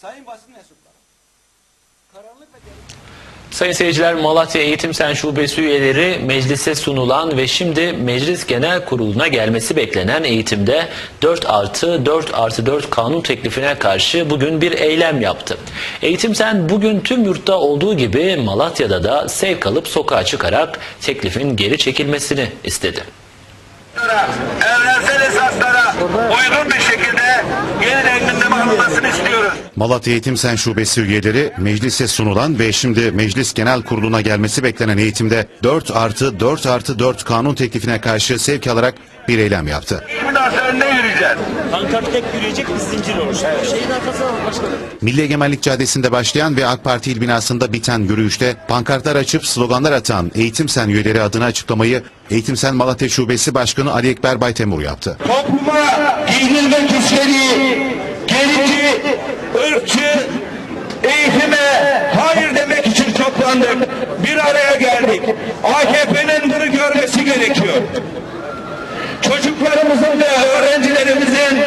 sayın basın mensupları, karanlık ve derin... Sayın seyirciler Malatya Eğitim Sen Şubesi üyeleri meclise sunulan ve şimdi Meclis Genel Kurulu'na gelmesi beklenen eğitimde 4 artı 4 artı 4 kanun teklifine karşı bugün bir eylem yaptı. Eğitim Sen bugün tüm yurtta olduğu gibi Malatya'da da sevk alıp sokağa çıkarak teklifin geri çekilmesini istedi. evrensel Malatya Eğitim Sen Şubesi üyeleri meclise sunulan ve şimdi Meclis Genel Kurulu'na gelmesi beklenen eğitimde 4 artı 4 artı 4 kanun teklifine karşı sevk alarak bir eylem yaptı. Bundan sonra ne yürüyeceğiz? Pankart tek yürüyecek bir zincir oluştu. Milli Egemenlik Caddesi'nde başlayan ve AK Parti il binasında biten yürüyüşte pankartlar açıp sloganlar atan Eğitim Sen üyeleri adına açıklamayı Eğitim Sen Malatya Şubesi Başkanı Ali Ekber Baytemur yaptı. Topluma giydirilmek istediği gerici, ırkçı, eğitime hayır demek için toplandık. Bir araya geldik. AKP'nin bunu görmesi gerekiyor. Çocuklarımızın ve öğrencilerimizin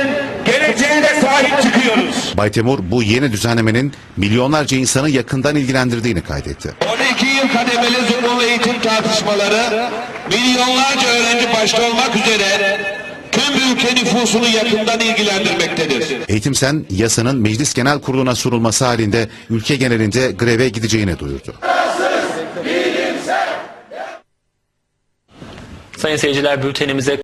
geleceğine sahip çıkıyoruz. Baytemur bu yeni düzenlemenin milyonlarca insanı yakından ilgilendirdiğini kaydetti. 12 yıl kademeli zorunlu eğitim tartışmaları milyonlarca öğrenci başta olmak üzere tüm ülke nüfusunu yakından ilgilendirmektedir. Eğitim Sen yasanın Meclis Genel Kurulu'na sunulması halinde ülke genelinde greve gideceğini duyurdu. Sayın seyirciler bültenimize